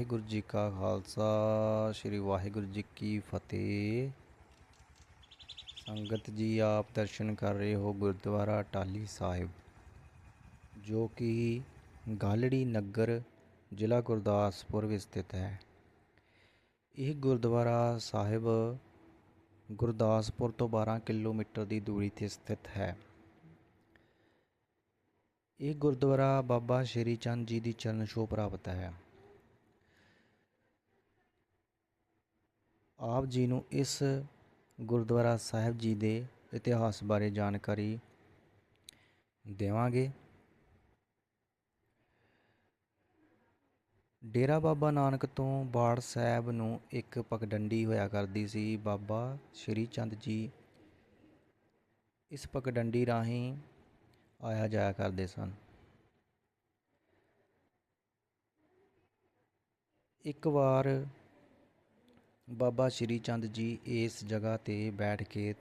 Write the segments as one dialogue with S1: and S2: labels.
S1: ਵਾਹਿਗੁਰੂ ਜੀ ਕਾ ਖਾਲਸਾ, ਸ੍ਰੀ ਵਾਹਿਗੁਰੂ ਜੀ ਕੀ ਫਤਿਹ। ਸੰਗਤ ਜੀ ਆਪ ਦਰਸ਼ਨ ਕਰ ਰਹੇ ਹੋ ਗੁਰਦੁਆਰਾ ਟਾਲੀ ਸਾਹਿਬ, ਜੋ ਕਿ ਗਾਲੜੀ ਨਗਰ ਜ਼ਿਲ੍ਹਾ ਗੁਰਦਾਸਪੁਰ ਵਿੱਚ ਸਥਿਤ ਹੈ। ਇਹ ਗੁਰਦੁਆਰਾ ਸਾਹਿਬ ਗੁਰਦਾਸਪੁਰ ਤੋਂ 12 ਕਿਲੋਮੀਟਰ ਦੀ ਦੂਰੀ ਤੇ ਸਥਿਤ ਹੈ। ਇਹ ਗੁਰਦੁਆਰਾ ਬਾਬਾ ਸ਼੍ਰੀ ਚੰਦ ਜੀ ਦੀ ਚਰਨ ਛੋਹ ਪ੍ਰਾਪਤ ਹੈ। ਆਪ ਜੀ ਨੂੰ ਇਸ ਗੁਰਦੁਆਰਾ ਸਾਹਿਬ ਜੀ ਦੇ ਇਤਿਹਾਸ ਬਾਰੇ ਜਾਣਕਾਰੀ ਦੇਵਾਂਗੇ। ਡੇਰਾ ਬਾਬਾ ਨਾਨਕ ਤੋਂ ਬਾੜ ਸਾਹਿਬ ਨੂੰ ਇੱਕ ਪਗਡੰਡੀ ਹੋਇਆ ਕਰਦੀ ਸੀ। ਬਾਬਾ ਸ਼੍ਰੀ ਚੰਦ ਜੀ ਇਸ ਪਗਡੰਡੀ ਰਾਹੀਂ ਆਇਆ ਜਾਇਆ ਕਰਦੇ ਸਨ। ਇੱਕ ਵਾਰ ਬਾਬਾ ਸ਼੍ਰੀ ਚੰਦ ਜੀ ਇਸ ਜਗ੍ਹਾ ਤੇ ਬੈਠ ਕੇ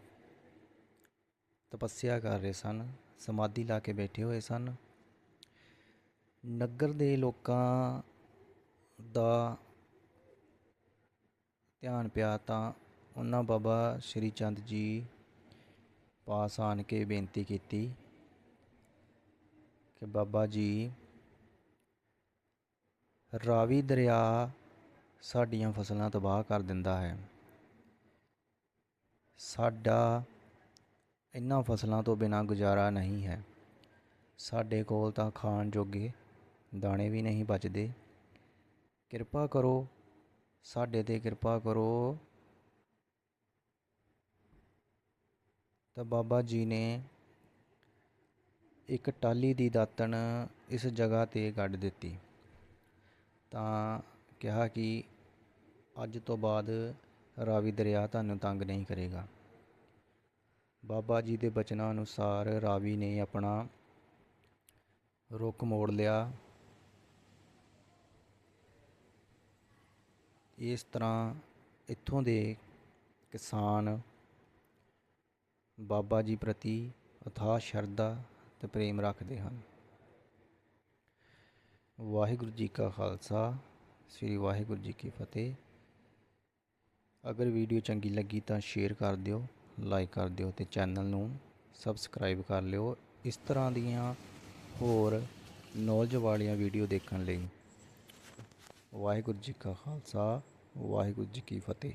S1: ਤਪੱਸਿਆ ਕਰ ਰਹੇ ਸਨ, ਸਮਾਧੀ ਲਾ ਕੇ ਬੈਠੇ ਹੋਏ ਸਨ। ਨਗਰ ਦੇ ਲੋਕਾਂ ਦਾ ਧਿਆਨ ਪਿਆ ਤਾਂ ਉਹਨਾਂ ਬਾਬਾ ਸ਼੍ਰੀ ਚੰਦ ਜੀ ਪਾਸ ਆਣ ਕੇ ਬੇਨਤੀ ਕੀਤੀ ਕਿ ਬਾਬਾ ਜੀ, ਰਾਵੀ ਦਰਿਆ ਸਾਡੀਆਂ ਫਸਲਾਂ ਤਬਾਹ ਕਰ ਦਿੰਦਾ ਹੈ। ਸਾਡਾ ਇਹਨਾਂ ਫਸਲਾਂ ਤੋਂ ਬਿਨਾਂ ਗੁਜ਼ਾਰਾ ਨਹੀਂ ਹੈ। ਸਾਡੇ ਕੋਲ ਤਾਂ ਖਾਣ ਜੋਗੇ ਦਾਣੇ ਵੀ ਨਹੀਂ ਬਚਦੇ। ਕਿਰਪਾ ਕਰੋ, ਸਾਡੇ ਤੇ ਕਿਰਪਾ ਕਰੋ। ਤਾਂ ਬਾਬਾ ਜੀ ਨੇ ਇੱਕ ਟਾਲੀ ਦੀ ਦਾਤਣ ਇਸ ਜਗ੍ਹਾ ਤੇ ਗੱਡ ਦਿੱਤੀ। ਤਾਂ ਕਿਹਾ ਕਿ ਅੱਜ ਤੋਂ ਬਾਅਦ ਰਾਵੀ ਦਰਿਆ ਤੁਹਾਨੂੰ ਤੰਗ ਨਹੀਂ ਕਰੇਗਾ। ਬਾਬਾ ਜੀ ਦੇ ਬਚਨਾਂ ਅਨੁਸਾਰ ਰਾਵੀ ਨੇ ਆਪਣਾ ਰੁੱਖ ਮੋੜ ਲਿਆ। ਇਸ ਤਰ੍ਹਾਂ ਇੱਥੋਂ ਦੇ ਕਿਸਾਨ ਬਾਬਾ ਜੀ ਪ੍ਰਤੀ ਅਥਾਹ ਸ਼ਰਧਾ ਤੇ ਪ੍ਰੇਮ ਰੱਖਦੇ ਹਨ। ਵਾਹਿਗੁਰੂ ਜੀ ਕਾ ਖਾਲਸਾ। ਸ੍ਰੀ ਵਾਹਿਗੁਰੂ ਜੀ ਕੀ ਫਤਿਹ। ਅਗਰ ਵੀਡੀਓ ਚੰਗੀ ਲੱਗੀ ਤਾਂ ਸ਼ੇਅਰ ਕਰ ਦਿਓ, ਲਾਈਕ ਕਰ ਦਿਓ ਤੇ ਚੈਨਲ ਨੂੰ ਸਬਸਕ੍ਰਾਈਬ ਕਰ ਲਿਓ। ਇਸ ਤਰ੍ਹਾਂ ਦੀਆਂ ਹੋਰ ਨੌਲੇਜ ਵਾਲੀਆਂ ਵੀਡੀਓ ਦੇਖਣ ਲਈ ਵਾਹਿਗੁਰੂ ਜੀ ਕਾ ਖਾਲਸਾ, ਵਾਹਿਗੁਰੂ ਜੀ ਕੀ ਫਤਿਹ।